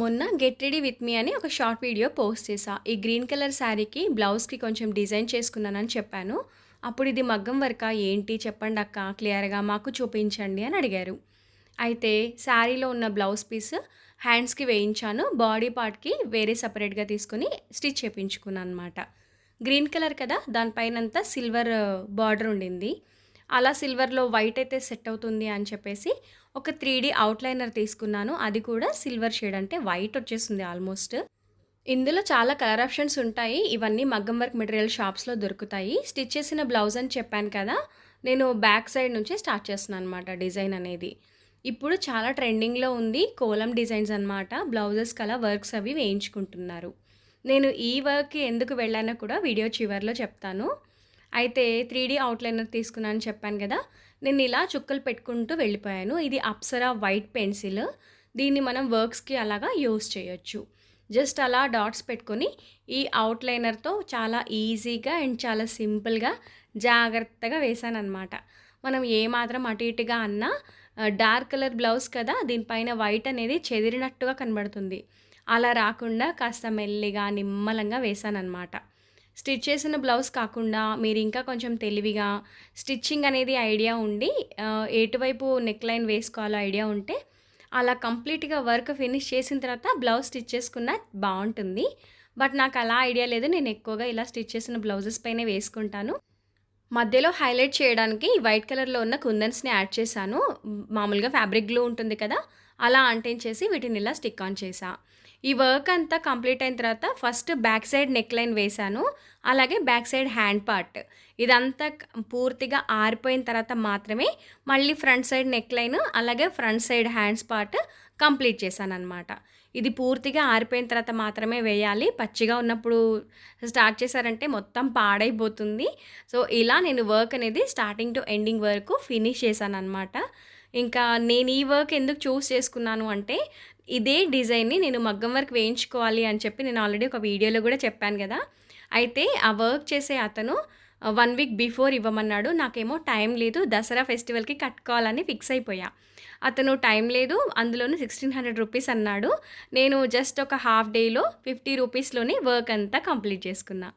మొన్న get ready with me అని ఒక షార్ట్ వీడియో పోస్ట్ చేసా ఈ గ్రీన్ కలర్ శారీకి బ్లౌజ్కి కొంచెం డిజైన్ చేసుకున్నానని చెప్పాను. అప్పుడు ఇది మగ్గం వర్క ఏంటి చెప్పండి అక్క క్లియర్గా మాకు చూపించండి అని అడిగారు. అయితే శారీలో ఉన్న బ్లౌజ్ పీస్ హ్యాండ్స్కి వేయించాను బాడీ పార్ట్కి వేరే సపరేట్గా తీసుకుని స్టిచ్ చేయించుకున్నాను అనమాట గ్రీన్ కలర్ కదా దానిపైనంతా సిల్వర్ బార్డర్ ఉండింది. అలా సిల్వర్లో వైట్ అయితే సెట్ అవుతుంది అని చెప్పేసి ఒక త్రీ డీ అవుట్లైనర్ తీసుకున్నాను. అది కూడా సిల్వర్ షేడ్ అంటే వైట్ వచ్చేస్తుంది ఆల్మోస్ట్. ఇందులో చాలా కలర్ ఆప్షన్స్ ఉంటాయి. ఇవన్నీ మగ్గం వర్క్ మెటీరియల్ షాప్స్లో దొరుకుతాయి. స్టిచ్ చేసిన బ్లౌజ్ అని చెప్పాను కదా నేను బ్యాక్ సైడ్ నుంచే స్టార్ట్ చేస్తున్నాను అనమాట డిజైన్ అనేది. ఇప్పుడు చాలా ట్రెండింగ్లో ఉంది కోలం డిజైన్స్ అనమాట బ్లౌజెస్ కల వర్క్స్ అవి వేయించుకుంటున్నారు. నేను ఈ వర్క్కి ఎందుకు వెళ్ళానో కూడా వీడియో చివరిలో చెప్తాను. అయితే త్రీ డీ అవుట్లైనర్ తీసుకున్నాను చెప్పాను కదా నేను ఇలా చుక్కలు పెట్టుకుంటూ వెళ్ళిపోయాను. ఇది అప్సరా వైట్ పెన్సిల్. దీన్ని మనం వర్క్స్కి అలాగా యూస్ చేయొచ్చు. జస్ట్ అలా డాట్స్ పెట్టుకొని ఈ అవుట్లైనర్తో చాలా ఈజీగా అండ్ చాలా సింపుల్గా జాగ్రత్తగా వేసాను అనమాట మనం ఏమాత్రం అటు ఇటుగా అన్నా డార్క్ కలర్ బ్లౌజ్ కదా దీనిపైన వైట్ అనేది చెదిరినట్టుగా కనబడుతుంది. అలా రాకుండా కాస్త మెల్లిగా నిమ్మలంగా వేసాను అనమాట స్టిచ్ చేసిన బ్లౌజ్ కాకుండా మీరు ఇంకా కొంచెం తెలివిగా స్టిచ్చింగ్ అనేది ఐడియా ఉండి ఎటువైపు నెక్ లైన్ వేసుకోవాలో ఐడియా ఉంటే అలా కంప్లీట్గా వర్క్ ఫినిష్ చేసిన తర్వాత బ్లౌజ్ స్టిచ్ చేసుకున్న బాగుంటుంది. బట్ నాకు అలా ఐడియా లేదు. నేను ఎక్కువగా ఇలా స్టిచ్ చేసిన బ్లౌజెస్ పైన వేసుకుంటాను. మధ్యలో హైలైట్ చేయడానికి వైట్ కలర్లో ఉన్న కుందన్స్ని యాడ్ చేశాను. మామూలుగా ఫ్యాబ్రిక్ గ్లూ ఉంటుంది కదా అలా అంటించేసి వీటిని ఇలా స్టిక్ ఆన్ చేశాను ఈ వర్క్ అంతా కంప్లీట్ అయిన తర్వాత first back side neck line వేశాను. అలాగే బ్యాక్ సైడ్ హ్యాండ్ పార్ట్ ఇదంతా పూర్తిగా ఆరిపోయిన తర్వాత మాత్రమే మళ్ళీ ఫ్రంట్ సైడ్ నెక్ లైన్ అలాగే front side hands part complete చేశాను అనమాట ఇది పూర్తిగా ఆరిపోయిన తర్వాత మాత్రమే వేయాలి. పచ్చిగా ఉన్నప్పుడు స్టార్ట్ చేశారంటే మొత్తం పాడైపోతుంది. సో ఇలా నేను వర్క్ అనేది స్టార్టింగ్ టు ఎండింగ్ వరకు ఫినిష్ చేశాను అనమాట ఇంకా నేను ఈ వర్క్ ఎందుకు చూస్ చేసుకున్నాను అంటే ఇదే డిజైన్ని నేను మగ్గం వర్క్ వేయించుకోవాలి అని చెప్పి నేను ఆల్రెడీ ఒక వీడియోలో కూడా చెప్పాను కదా. అయితే ఆ వర్క్ చేసే అతను వన్ వీక్ బిఫోర్ ఇవ్వమన్నాడు. నాకేమో టైం లేదు దసరా ఫెస్టివల్కి కట్టుకోవాలని ఫిక్స్ అయిపోయా. అతను టైం లేదు అందులోనే సిక్స్టీన్ హండ్రెడ్ రూపీస్ అన్నాడు. నేను జస్ట్ ఒక హాఫ్ డేలో ఫిఫ్టీ రూపీస్లోనే వర్క్ అంతా కంప్లీట్ చేసుకున్నా.